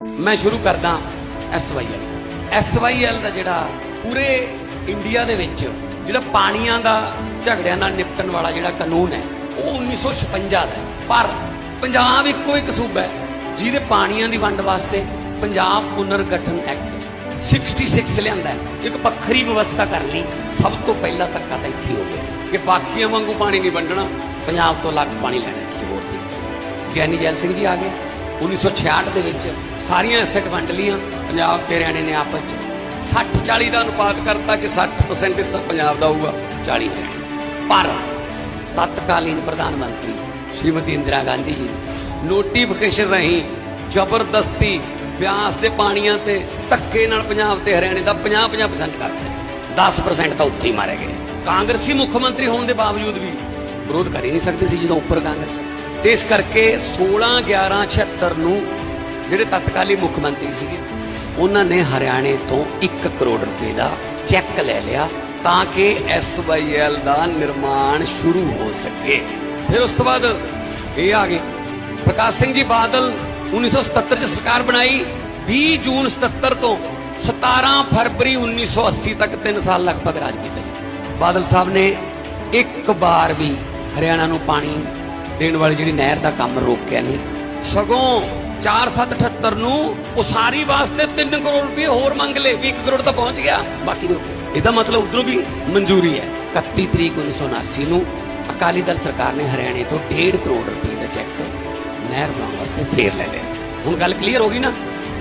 ਮੈਂ ਸ਼ੁਰੂ ਕਰਦਾ ਐਸਵਾਈਐਲ ਐਸਵਾਈਐਲ ਦਾ। ਜਿਹੜਾ ਪੂਰੇ ਇੰਡੀਆ ਦੇ ਵਿੱਚ ਜਿਹੜਾ ਪਾਣੀਆਂ ਦਾ ਝਗੜਿਆਂ ਨਾਲ ਨਿਪਟਣ ਵਾਲਾ ਜਿਹੜਾ ਕਾਨੂੰਨ ਹੈ, ਉਹ 1956 ਦਾ ਹੈ। ਪਰ ਪੰਜਾਬ ਇੱਕੋ ਇੱਕ ਸੂਬਾ ਹੈ, ਜਿਹਦੇ ਪਾਣੀਆਂ ਦੀ ਵੰਡ ਵਾਸਤੇ ਪੰਜਾਬ ਪੁਨਰਗਠਨ ਐਕਟ 66 ਲਿਆਂਦਾ ਹੈ। ਇੱਕ ਵੱਖਰੀ ਵਿਵਸਥਾ ਕਰ ਲਈ, ਸਭ ਤੋਂ ਪਹਿਲਾਂ ਧੱਕਾ ਤਾਂ ਇੱਥੇ ਹੋ ਗਿਆ ਕਿ ਬਾਕੀਆਂ ਵਾਂਗੂ ਪਾਣੀ ਨਹੀਂ ਵੰਡਣਾ, ਪੰਜਾਬ ਤੋਂ ਅਲੱਗ ਪਾਣੀ ਲੈਣਾ ਕਿਸੇ ਹੋਰ 'ਤੇ। ਗਿਆਨੀ ਜੈਲ ਸਿੰਘ ਜੀ ਆ ਗਏ। 1966 ਦੇ ਵਿੱਚ ਸਾਰੀਆਂ ਐਸੈਟ ਵੰਡ ਲੀਆਂ ਪੰਜਾਬ ਤੇ ਹਰਿਆਣੇ ਨੇ ਆਪਸ ਚ। 60 40 ਦਾ ਅਨੁਪਾਤ ਕਰਤਾ ਕਿ 60% ਹਿੱਸਾ ਪੰਜਾਬ ਦਾ ਹੋਊਗਾ 40 ਹਰਿਆਣੇ। ਪਰ ਤਤਕਾਲੀਨ ਪ੍ਰਧਾਨ ਮੰਤਰੀ ਸ਼੍ਰੀਮਤੀ ਇੰਦਰਾ ਗਾਂਧੀ ਜੀ ਨੇ ਨੋਟੀਫਿਕੇਸ਼ਨ ਰਹੀ ਜ਼ਬਰਦਸਤੀ ਬਿਆਸ ਦੇ ਪਾਣੀਆਂ ਤੇ ਧੱਕੇ ਨਾਲ ਪੰਜਾਬ ਤੇ ਹਰਿਆਣੇ ਦਾ 50-50% ਕਰਤਾ 10% ਤਾਂ ਉੱਥੇ ਹੀ ਮਾਰੇ ਗਏ। ਕਾਂਗਰਸੀ ਮੁੱਖ ਮੰਤਰੀ ਹੋਣ ਦੇ ਬਾਵਜੂਦ ਵੀ ਵਿਰੋਧ ਕਰ ਹੀ ਨਹੀਂ ਸਕਦੇ ਸੀ ਜਦੋਂ ਉੱਪਰ ਕਾਂਗਰਸ। ਤੇ ਇਸ ਕਰਕੇ 16 11 76 ਨੂੰ ਜਿਹੜੇ ਤਤਕਾਲੀ ਮੁੱਖ ਮੰਤਰੀ ਸੀਗੇ, ਉਹਨਾਂ ਨੇ ਹਰਿਆਣੇ ਤੋਂ 1 ਕਰੋੜ ਰੁਪਏ ਦਾ ਚੈੱਕ ਲੈ ਲਿਆ ਤਾਂ ਕਿ ਐਸਵਾਈਐਲ ਦਾ ਨਿਰਮਾਣ ਸ਼ੁਰੂ ਹੋ ਸਕੇ। ਫਿਰ ਉਸ ਤੋਂ ਬਾਅਦ ਇਹ ਆ ਗਏ। ਪ੍ਰਕਾਸ਼ ਸਿੰਘ ਜੀ ਬਾਦਲ 1977 ਚ ਸਰਕਾਰ ਬਣਾਈ 20 ਜੂਨ 77 ਤੋਂ 17 ਫਰਵਰੀ 1980 ਤੱਕ 3 ਸਾਲ ਲਗਭਗ ਰਾਜ ਕੀਤਾ। ਬਾਦਲ ਸਾਹਿਬ ਨੇ ਇੱਕ ਵਾਰ ਵੀ ਹਰਿਆਣਾ ਨੂੰ ਪਾਣੀ ਦੇਣ ਵਾਲੀ ਜਿਹੜੀ ਨਹਿਰ ਦਾ ਕੰਮ ਰੋਕਿਆ ਨਹੀਂ। ਸਗੋਂ 4778 ਨੂੰ ਉਸਾਰੀ ਵਾਸਤੇ 3 ਕਰੋੜ ਰੁਪਏ ਹੋਰ ਮੰਗ ਲਏ 20 ਕਰੋੜ ਤਾਂ ਪਹੁੰਚ ਗਿਆ। ਬਾਕੀ ਇਹਦਾ ਮਤਲਬ ਉਧਰੋਂ ਵੀ ਮਨਜ਼ੂਰੀ ਹੈ। 31 ਤਰੀਕ 1979 ਨੂੰ ਅਕਾਲੀ ਦਲ ਸਰਕਾਰ ਨੇ ਹਰਿਆਣੇ ਤੋਂ 1.5 ਕਰੋੜ ਰੁਪਏ ਦਾ ਚੈੱਕ ਨਹਿਰ ਬਣਾਉਣ ਵਾਸਤੇ ਫੇਰ ਲੈ ਲਿਆ। ਹੁਣ ਗੱਲ ਕਲੀਅਰ ਹੋ ਗਈ ਨਾ?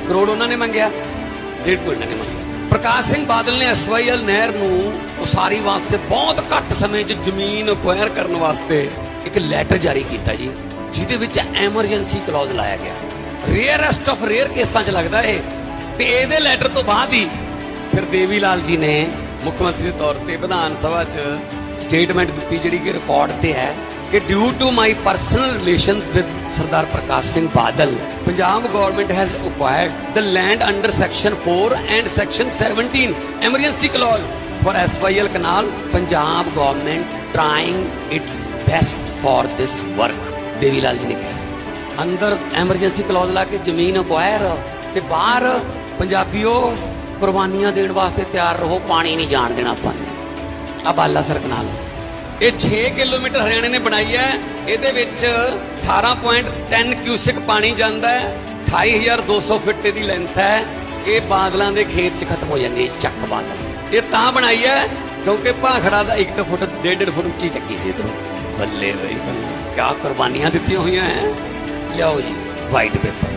ਕਰੋੜ ਉਹਨਾਂ ਨੇ ਮੰਗਿਆ 1.5 ਕਰੋੜ ਇਹਨਾਂ ਨੇ ਮੰਗਿਆ। ਪ੍ਰਕਾਸ਼ ਸਿੰਘ ਬਾਦਲ ਨੇ ਐਸਵਾਈਐਲ ਨਹਿਰ ਨੂੰ ਉਸਾਰੀ ਵਾਸਤੇ ਬਹੁਤ ਘੱਟ ਸਮੇਂ 'ਚ ਜ਼ਮੀਨ ਅਕਵਾਇਰ ਕਰਨ ਵਾਸਤੇ ਇੱਕ ਲੈਟਰ ਜਾਰੀ ਕੀਤਾ ਜੀ, ਜਿਹਦੇ ਵਿੱਚ ਐਮਰਜੈਂਸੀ ਕਲੌਜ਼ ਲਾਇਆ ਗਿਆ। ਰੇਅਰੈਸਟ ਆਫ ਰੇਅਰ ਕੇਸਾਂ 'ਚ ਲੱਗਦਾ ਇਹ। ਤੇ ਇਹਦੇ ਲੈਟਰ ਤੋਂ ਬਾਅਦ ਹੀ ਫਿਰ ਦੇਵੀ ਲਾਲ ਜੀ ਨੇ ਮੁੱਖ ਮੰਤਰੀ ਦੇ ਤੌਰ ਤੇ ਵਿਧਾਨ ਸਭਾ 'ਚ ਸਟੇਟਮੈਂਟ ਦਿੱਤੀ, ਜਿਹੜੀ ਕਿ ਰਿਕਾਰਡ ਤੇ ਹੈ ਕਿ due to my personal relations with Sardar Prakash Singh Badal Punjab government has acquired the land under section 4 and section 17 emergency clause for SYL canal Punjab government trying its best for this work Devi Lal ji ਨੇ ਕਿਹਾ। ਅੰਦਰ emergency clause ਲਾ ਕੇ ਜ਼ਮੀਨ acquire ਤੇ ਬਾਹਰ ਪੰਜਾਬੀਓ ਕੁਰਬਾਨੀਆਂ ਦੇਣ ਵਾਸਤੇ ਤਿਆਰ ਰਹੋ, ਪਾਣੀ ਨਹੀਂ ਜਾਣ ਦੇਣਾ ਆਪਾਂ ਨੇ। ਅਬਾਲਾ ਬਾਲਾ ਇਹ 6 ਕਿਲੋਮੀਟਰ ਹਰਿਆਣੇ ਨੇ ਬਣਾਈ ਹੈ। ਇਹਦੇ ਵਿੱਚ 18.10 ਕਿਊਸਿਕ ਪਾਣੀ ਜਾਂਦਾ ਹੈ। 28200 ਫੁੱਟ ਦੀ ਲੈਂਥ ਹੈ। ਇਹ ਬਾਦਲਾਂ ਦੇ ਖੇਤ 'ਚ ਖਤਮ ਹੋ ਜਾਂਦੀ ਹੈ ਚੱਕ ਬਾਦਲ। ਇਹ ਤਾਂ ਬਣਾਈ ਹੈ ਕਿਉਂਕਿ ਭਾਖੜਾ ਦਾ 1 ਫੁੱਟ 1.5 ਫੁੱਟ ਉੱਚੀ ਚੱਕੀ ਸੀ ਇਧਰੋਂ। ਬੱਲੇ ਬਈ ਬੱਲੇ ਕਿਆ ਕੁਰਬਾਨੀਆਂ ਦਿੱਤੀਆਂ ਹੋਈਆਂ ਹੈ ਲਿਆਓ ਜੀ ਵਾਈਟ ਪੇਪਰ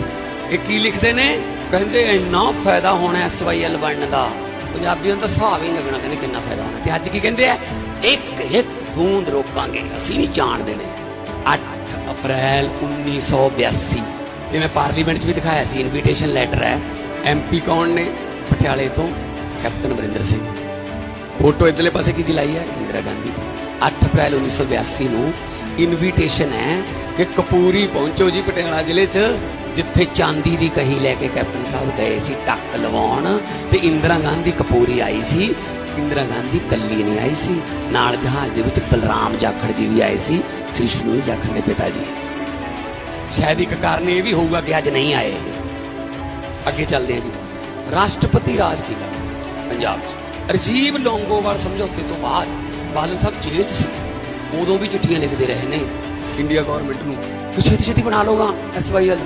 ਇਹ ਕੀ ਲਿਖਦੇ ਨੇ? ਕਹਿੰਦੇ ਇੰਨਾ ਫਾਇਦਾ ਹੋਣਾ ਐਸਵਾਈਐਲ ਬਣਨ ਦਾ। ਪੰਜਾਬੀਆਂ ਦਾ ਹਿਸਾਬ ਹੀ ਲੱਗਣਾ ਕਹਿੰਦੇ ਕਿੰਨਾ ਫਾਇਦਾ ਹੋਣਾ। ਤੇ ਅੱਜ ਕੀ ਕਹਿੰਦੇ ਆ ਇੱਕ ਇੱਕ ਬੂੰਦ ਰੋਕਾਂਗੇ। ਅਸੀਂ ਨਹੀਂ ਜਾਣ ਦੇਣੇ। 8 ਅਪ੍ਰੈਲ 1982 ਤੇ ਮੈਂ ਪਾਰਲੀਮੈਂਟ 'ਚ ਵੀ ਦਿਖਾਇਆ ਸੀ ਇਨਵੀਟੇਸ਼ਨ ਲੈਟਰ ਹੈ ਐਮਪੀ ਕੌਣ ਨੇ? ਪਟਿਆਲੇ ਤੋਂ ਕੈਪਟਨ ਅਮਰਿੰਦਰ ਸਿੰਘ। ਫੋਟੋ ਇਧਰਲੇ ਪਾਸੇ ਕਿਹਦੀ ਲਾਈ ਹੈ ਇੰਦਰਾ ਗਾਂਧੀ ਦੀ। ਅਪ੍ਰੈਲ 1982 ਨੂੰ ਇਨਵੀਟੇਸ਼ਨ ਹੈ ਕਿ ਕਪੂਰੀ ਪਹੁੰਚੋ ਜੀ ਪਟਿਆਲਾ ਜ਼ਿਲ੍ਹੇ 'ਚ, ਜਿੱਥੇ ਚਾਂਦੀ ਦੀ ਕਹੀ ਲੈ ਕੇ ਕੈਪਟਨ ਸਾਹਿਬ ਗਏ ਸੀ ਟੱਕ ਲਵਾਉਣ ਤੇ ਇੰਦਰਾ ਗਾਂਧੀ ਕਪੂਰੀ ਆਈ ਸੀ। ਇੰਦਰਾ ਗਾਂਧੀ ਕੱਲੀ ਨਹੀਂ ਆਈ ਸੀ। ਨਾਲ ਜਹਾਜ਼ ਦੇ ਵਿੱਚ ਬਲਰਾਮ ਜਾਖੜ ਜੀ ਵੀ ਆਏ ਸੀ, ਸ੍ਰੀ ਸ਼ਨੂਈ ਜਾਖੜ ਦੇ ਪਿਤਾ ਜੀ। ਸ਼ਾਇਦ ਇੱਕ ਕਾਰਨ ਇਹ ਵੀ ਹੋਊਗਾ ਕਿ ਅੱਜ ਨਹੀਂ ਆਏ। ਅੱਗੇ ਚੱਲਦੇ ਹਾਂ ਜੀ। ਰਾਸ਼ਟਰਪਤੀ ਰਾਜ ਸੀਗਾ ਪੰਜਾਬ 'ਚ। ਰਜੀਵ ਲੋਂਗੋਵਾਲ ਸਮਝੌਤੇ ਤੋਂ ਬਾਅਦ ਬਾਦਲ ਸਾਹਿਬ ਜੇਲ੍ਹ 'ਚ ਸੀ ਉਦੋਂ ਵੀ ਚਿੱਠੀਆਂ ਲਿਖਦੇ ਰਹੇ ਨੇ। ਇੰਡੀਆ ਗਵਰਨਮੈਂਟ ਨੂੰ ਕਿ ਛੇਤੀ ਛੇਤੀ ਬਣਾ ਲਓਗਾ ਐਸਵਾਈਐਲ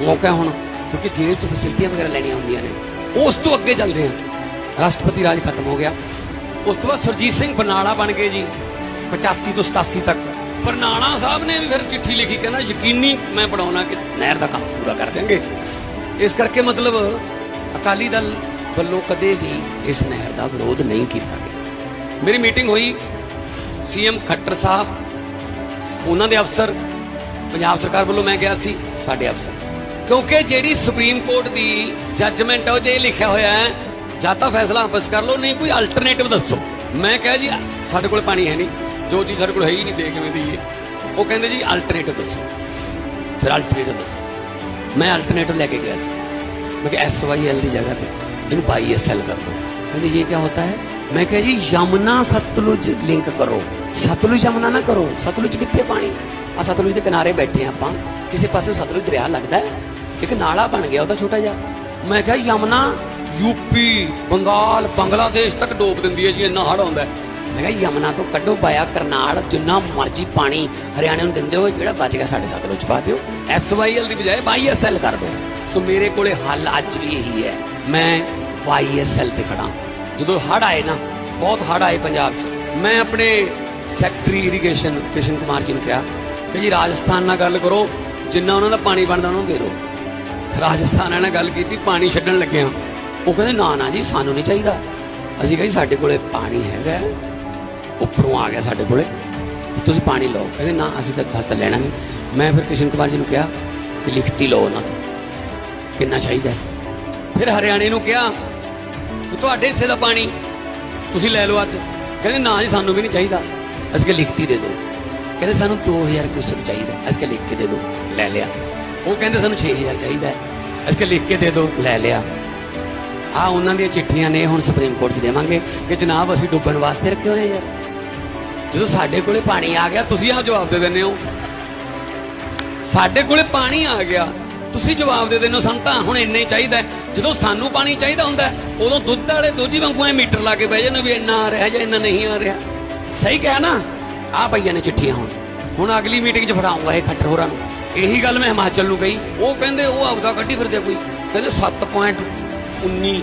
ਮੌਕਾ ਹੁਣ, ਕਿਉਂਕਿ ਜੇਲ੍ਹ 'ਚ ਫੈਸਿਲਿਟੀਆਂ ਵਗੈਰਾ ਲੈਣੀਆਂ ਹੁੰਦੀਆਂ ਨੇ। ਉਸ ਤੋਂ ਅੱਗੇ ਚੱਲਦੇ ਹਾਂ। ਰਾਸ਼ਟਰਪਤੀ ਰਾਜ ਖਤਮ ਹੋ ਗਿਆ। ਉਸ ਤੋਂ ਬਾਅਦ ਸੁਰਜੀਤ ਸਿੰਘ ਬਰਨਾਲਾ ਬਣ ਗਏ ਜੀ 85 ਤੋਂ 87 ਤੱਕ। ਬਰਨਾਲਾ ਸਾਹਿਬ ਨੇ ਵੀ ਫਿਰ ਚਿੱਠੀ ਲਿਖੀ, ਕਹਿੰਦਾ ਯਕੀਨੀ ਮੈਂ ਬਣਾਉਣਾ ਕਿ ਨਹਿਰ ਦਾ ਕੰਮ ਪੂਰਾ ਕਰ ਦੇਵਾਂਗੇ ਇਸ ਕਰਕੇ ਮਤਲਬ ਅਕਾਲੀ ਦਲ ਵੱਲੋਂ ਕਦੇ ਵੀ ਇਸ ਨਹਿਰ ਦਾ ਵਿਰੋਧ ਨਹੀਂ ਕੀਤਾ ਗਿਆ। ਮੇਰੀ ਮੀਟਿੰਗ ਹੋਈ ਸੀਐਮ ਖੱਟਰ ਸਾਹਿਬ, ਉਹਨਾਂ ਦੇ ਅਫਸਰ, ਪੰਜਾਬ ਸਰਕਾਰ ਵੱਲੋਂ ਮੈਂ ਗਿਆ ਸੀ, ਸਾਡੇ ਅਫਸਰ। ਕਿਉਂਕਿ ਜਿਹੜੀ ਸੁਪਰੀਮ ਕੋਰਟ ਦੀ ਜੱਜਮੈਂਟ ਹੈ ਉਹ ਜੇ ਲਿਖਿਆ ਹੋਇਆ ਹੈ, ਜਾਂ ਤਾਂ ਫੈਸਲਾ ਆਪਸ ਕਰ ਲਓ, ਨਹੀਂ ਕੋਈ ਅਲਟਰਨੇਟਿਵ ਦੱਸੋ। ਮੈਂ ਕਹਾਂ ਜੀ, ਸਾਡੇ ਕੋਲ ਪਾਣੀ ਹੈ ਨਹੀਂ, ਜੋ ਚੀਜ਼ ਸਾਡੇ ਕੋਲ ਹੈ ਹੀ ਨਹੀਂ, ਦੇ ਕਿਵੇਂ ਦਈਏ? ਉਹ ਕਹਿੰਦੇ ਜੀ ਅਲਟਰਨੇਟਿਵ ਦੱਸੋ। ਫਿਰ ਅਲਟਰਨੇਟਿਵ ਦੱਸੋ। ਮੈਂ ਅਲਟਰਨੇਟਿਵ ਲੈ ਕੇ ਗਿਆ ਸੀ। ਮੈਂ ਕਿ ਐਸਵਾਈਐਲ ਦੀ ਜਗ੍ਹਾ ਤੇ, ਇਹਨੂੰ ਬਾਈਐਸਐਲ ਕਰ ਲਓ ਕਹਿੰਦੇ, ਇਹ ਕੀ ਹੁੰਦਾ ਹੈ? ਮੈਂ ਕਿਹਾ ਜੀ, ਯਮਨਾ ਸਤਲੁਜ ਲਿੰਕ ਕਰੋ। ਸਤਲੁਜ ਯਮਨਾ ਨਾ ਕਰੋ। ਸਤਲੁਜ ਕਿੱਥੇ ਪਾਣੀ? ਆ ਸਤਲੁਜ ਦੇ ਕਿਨਾਰੇ ਬੈਠੇ ਆਪਾਂ। ਕਿਸੇ ਪਾਸੇ ਸਤਲੁਜ ਦਰਿਆ ਲੱਗਦਾ ਹੈ। ਇੱਕ ਨਾਲਾ ਬਣ ਗਿਆ ਉਹਦਾ ਛੋਟਾ ਜਿਹਾ। ਮੈਂ ਕਿਹਾ, ਯਮਨਾ ਯੂਪੀ ਬੰਗਾਲ, ਬੰਗਲਾਦੇਸ਼ ਤੱਕ ਡੋਬ ਦਿੰਦੀ ਹੈ ਜੀ, ਇੰਨਾ ਹੜ ਆਉਂਦਾ ਮੈਂ ਕਿਹਾ, ਯਮਨਾ ਤੋਂ ਕੱਢੋ ਪਾਇਆ ਕਰਨਾਲ, ਜਿੰਨਾ ਮਰਜ਼ੀ ਪਾਣੀ ਹਰਿਆਣੇ ਨੂੰ ਦਿੰਦੇ ਹੋ ਜਿਹੜਾ ਬਚ ਗਿਆ ਸਾਡੇ ਸਤਲੁਜ ਪਾ ਦਿਓ। ਐਸਵਾਈਐਲ ਦੀ ਬਜਾਏ ਵਾਈਐਸਐਲ ਕਰ ਦਿਓ। ਸੋ ਮੇਰੇ ਕੋਲੇ ਹੱਲ ਅੱਜ ਵੀ ਇਹੀ ਹੈ। ਮੈਂ ਵਾਈਐਸਐਲ ਤੇ ਖੜਾ ਜਦੋਂ ਹੜ ਆਏ ਨਾ, ਬਹੁਤ ਹੜ ਆਏ ਪੰਜਾਬ 'ਚ। ਮੈਂ ਆਪਣੇ ਸੈਕਟਰੀ ਇਰੀਗੇਸ਼ਨ ਕਿਸ਼ਨ ਕੁਮਾਰ ਜੀ ਨੂੰ ਕਿਹਾ ਕਿ ਜੀ ਰਾਜਸਥਾਨ ਨਾਲ ਗੱਲ ਕਰੋ, ਜਿੰਨਾ ਉਹਨਾਂ ਦਾ ਪਾਣੀ ਬਣਦਾ ਉਹਨਾਂ ਨੂੰ ਦੇ ਦਿਓ। ਰਾਜਸਥਾਨ ਨਾਲ ਗੱਲ ਕੀਤੀ, ਪਾਣੀ ਛੱਡਣ ਲੱਗੇ ਹਾਂ। ਉਹ ਕਹਿੰਦੇ, ਨਾ ਨਾ ਜੀ, ਸਾਨੂੰ ਨਹੀਂ ਚਾਹੀਦਾ। ਅਸੀਂ ਕਹੀ ਸਾਡੇ ਕੋਲੇ ਪਾਣੀ ਹੈਗਾ ਉੱਪਰੋਂ ਆ ਗਿਆ ਸਾਡੇ ਕੋਲੇ। ਤੁਸੀਂ ਪਾਣੀ ਲਓ। ਕਹਿੰਦੇ, ਨਾ, ਅਸੀਂ ਤਾਂ ਸਾਡਾ ਲੈਣਾ ਨਹੀਂ। ਮੈਂ ਫਿਰ ਕਿਸ਼ਨ ਕੁਮਾਰ ਜੀ ਨੂੰ ਕਿਹਾ ਕਿ ਲਿਖਤੀ ਲਓ ਉਹਨਾਂ ਤੋਂ, ਕਿੰਨਾ ਚਾਹੀਦਾ ਫਿਰ ਹਰਿਆਣੇ ਨੂੰ ਕਿਹਾ ਤੁਹਾਡੇ ਹਿੱਸੇ ਦਾ ਪਾਣੀ ਤੁਸੀਂ ਲੈ ਲਓ ਅੱਜ। ਕਹਿੰਦੇ ਨਾ ਜੀ, ਸਾਨੂੰ ਵੀ ਨਹੀਂ ਚਾਹੀਦਾ। ਅਸੀਂ ਕਿ ਲਿਖਤੀ ਦੇ ਦਿਓ। ਕਹਿੰਦੇ, ਸਾਨੂੰ 2000 ਕਿਊਸਕ ਚਾਹੀਦਾ। ਅਸੀਂ ਕਿ ਲਿਖ ਕੇ ਦੇ ਦਿਓ। ਲੈ ਲਿਆ। ਉਹ ਕਹਿੰਦੇ, ਸਾਨੂੰ 6000 ਚਾਹੀਦਾ ਅਸੀਂ ਕਿ ਲਿਖ ਕੇ ਦੇ ਦਿਓ। ਲੈ ਲਿਆ। ਆ ਉਹਨਾਂ ਦੀਆਂ ਚਿੱਠੀਆਂ ਨੇ, ਹੁਣ ਸੁਪਰੀਮ ਕੋਰਟ 'ਚ ਦੇਵਾਂਗੇ ਕਿ ਜਨਾਬ, ਅਸੀਂ ਡੁੱਬਣ ਵਾਸਤੇ ਰੱਖੇ ਹੋਏ ਆ। ਯਾਰ ਜਦੋਂ ਸਾਡੇ ਕੋਲੇ ਪਾਣੀ ਆ ਗਿਆ, ਤੁਸੀਂ ਆ ਜਵਾਬ ਦੇ ਦਿੰਦੇ ਹੋ। ਸਾਡੇ ਕੋਲੇ ਪਾਣੀ ਆ ਗਿਆ। ਤੁਸੀਂ ਜਵਾਬ ਦੇ ਦਿੰਦੇ ਹੋ, ਸਾਨੂੰ ਹੁਣ ਇੰਨਾ ਹੀ ਚਾਹੀਦਾ ਜਦੋਂ ਸਾਨੂੰ ਪਾਣੀ ਚਾਹੀਦਾ ਹੁੰਦਾ ਉਦੋਂ ਦੁੱਧ ਵਾਲੇ ਦੋਜੀ ਵਾਂਗੂ ਐ ਮੀਟਰ ਲਾ ਕੇ ਬਹਿ ਜਾਂਦੇ ਵੀ ਇੰਨਾ ਆ ਰਿਹਾ ਜਾਂ ਇੰਨਾ ਨਹੀਂ ਆ ਰਿਹਾ। ਸਹੀ ਕਿਹਾ ਨਾ? ਆ ਪਈਆਂ ਨੇ ਚਿੱਠੀਆਂ ਹੁਣ। ਹੁਣ ਅਗਲੀ ਮੀਟਿੰਗ 'ਚ ਫੜਾਉਂਗਾ ਇਹ ਖੱਟਰ ਹੋਰਾਂ ਨੂੰ। ਇਹੀ ਗੱਲ ਮੈਂ ਹਿਮਾਚਲ ਨੂੰ ਕਹੀ। ਉਹ ਕਹਿੰਦੇ ਉਹ ਆਪਦਾ ਕੱਢੀ ਫਿਰਦੇ ਕੋਈ। ਕਹਿੰਦੇ 7.19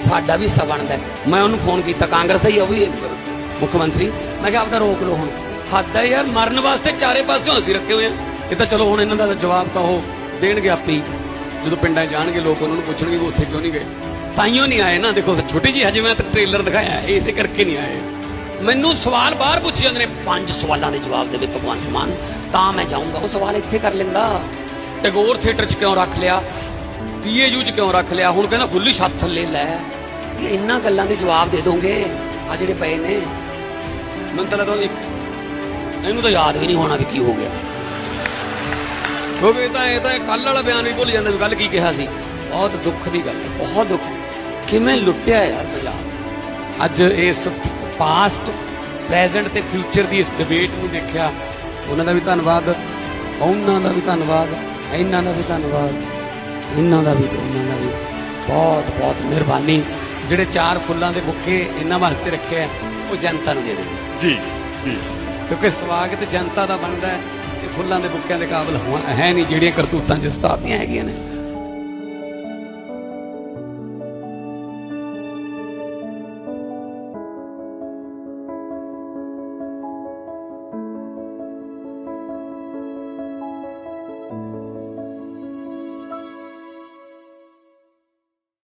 ਸਾਡਾ ਵੀ ਹਿੱਸਾ ਬਣਦਾ ਮੈਂ ਉਹਨੂੰ ਫੋਨ ਕੀਤਾ, ਕਾਂਗਰਸ ਦਾ ਹੀ ਉਹ ਵੀ, ਮੁੱਖ ਮੰਤਰੀ। ਮੈਂ ਕਿਹਾ ਆਪਦਾ ਰੋਕ ਲਓ ਹੁਣ। ਹੱਦ ਹੈ ਯਾਰ, ਮਰਨ ਵਾਸਤੇ ਚਾਰੇ ਪਾਸਿਓਂ ਅਸੀਂ ਰੱਖੇ ਹੋਏ ਆ। ਇਹ ਤਾਂ ਚਲੋ ਹੁਣ ਇਹਨਾਂ ਦਾ ਜਵਾਬ ਤਾਂ ਉਹ ਦੇਣਗੇ ਆਪੇ ਹੀ। ਜਦੋਂ ਪਿੰਡਾਂ 'ਚ ਜਾਣਗੇ, ਲੋਕ ਉਹਨਾਂ ਨੂੰ ਪੁੱਛਣਗੇ ਵੀ ਉੱਥੇ ਕਿਉਂ ਨਹੀਂ ਗਏ। ਤਾਈਓ ਨਹੀਂ ਆਏ ਨਾ। ਦੇਖੋ, ਛੋਟੀ ਜੀ ਹਜੇ ਮੈਂ ਤਾਂ ਟ੍ਰੇਲਰ ਦਿਖਾਇਆ ਇਸੇ ਕਰਕੇ ਨਹੀਂ ਆਏ। ਮੈਨੂੰ ਸਵਾਲ ਬਾਹਰ ਪੁੱਛੇ ਜਾਂਦੇ ਨੇ, ਪੰਜ ਸਵਾਲਾਂ ਦੇ ਜਵਾਬ ਦੇਵੇ ਭਗਵੰਤ ਮਾਨ, ਤਾਂ ਮੈਂ ਜਾਊਂਗਾ। ਉਹ ਸਵਾਲ ਇੱਥੇ ਕਰ ਲੈਂਦਾ। ਟੈਗੋਰ ਥੀਏਟਰ 'ਚ ਕਿਉਂ ਰੱਖ ਲਿਆ? ਪੀਏਯੂ 'ਚ ਕਿਉਂ ਰੱਖ ਲਿਆ? ਹੁਣ ਕਹਿੰਦਾ ਖੁੱਲੀ ਛੱਤ ਥੱਲੇ ਲੈ। ਇਹ ਇੰਨਾ ਗੱਲਾਂ ਦੇ ਜਵਾਬ ਦੇ ਦੋਗੇ? ਆ ਜਿਹੜੇ ਪਏ ਨੇ। ਮੈਨੂੰ ਤਾਂ ਲੱਗਦਾ ਇਹਨੂੰ ਤਾਂ ਯਾਦ ਵੀ ਨਹੀਂ ਹੋਣਾ ਵੀ ਕੀ ਹੋ ਗਿਆ। ਕਿਉਂਕਿ ਇਹ ਤਾਂ ਇਹ ਤਾਂ ਕੱਲ ਵਾਲਾ ਬਿਆਨ ਵੀ ਭੁੱਲ ਜਾਂਦਾ ਵੀ ਕੱਲ ਕੀ ਕਿਹਾ ਸੀ। ਬਹੁਤ ਦੁੱਖ ਦੀ ਗੱਲ ਹੈ ਬਹੁਤ ਦੁੱਖ ਦੀ। ਕਿਵੇਂ ਲੁੱਟਿਆ ਯਾਰ ਪੰਜਾਬ? ਅੱਜ ਇਸ ਪਾਸਟ ਪ੍ਰੈਜ਼ੈਂਟ ਤੇ ਫਿਊਚਰ ਦੀ ਇਸ ਡਿਬੇਟ ਨੂੰ ਦੇਖਿਆ ਉਹਨਾਂ ਦਾ ਵੀ ਧੰਨਵਾਦ ਉਹਨਾਂ ਦਾ ਵੀ ਧੰਨਵਾਦ ਇਹਨਾਂ ਦਾ ਵੀ ਧੰਨਵਾਦ ਇਹਨਾਂ ਦਾ ਵੀ ਉਹਨਾਂ ਦਾ ਵੀ। ਬਹੁਤ ਬਹੁਤ ਮਿਹਰਬਾਨੀ। ਜਿਹੜੇ ਚਾਰ ਫੁੱਲਾਂ ਦੇ ਬੁੱਕੇ ਇਹਨਾਂ ਵਾਸਤੇ ਰੱਖੇ ਆ ਉਹ ਜਨਤਾ ਨੂੰ ਦੇ ਦੇ। ਜੀ ਜੀ। ਕਿਉਂਕਿ ਸਵਾਗਤ ਜਨਤਾ ਦਾ ਬਣਦਾ ਹੈ ਫੁੱਲਾਂ ਦੇ ਬੁੱਕਿਆਂ ਦੇ ਕਾਬਲ ਹੋਣਾ ਹੈ ਨਹੀਂ ਜਿਹੜੀਆਂ ਕਰਤੂਤਾਂ ਜਿਸ ਹਿਸਾਬ ਹੈਗੀਆਂ ਨੇ।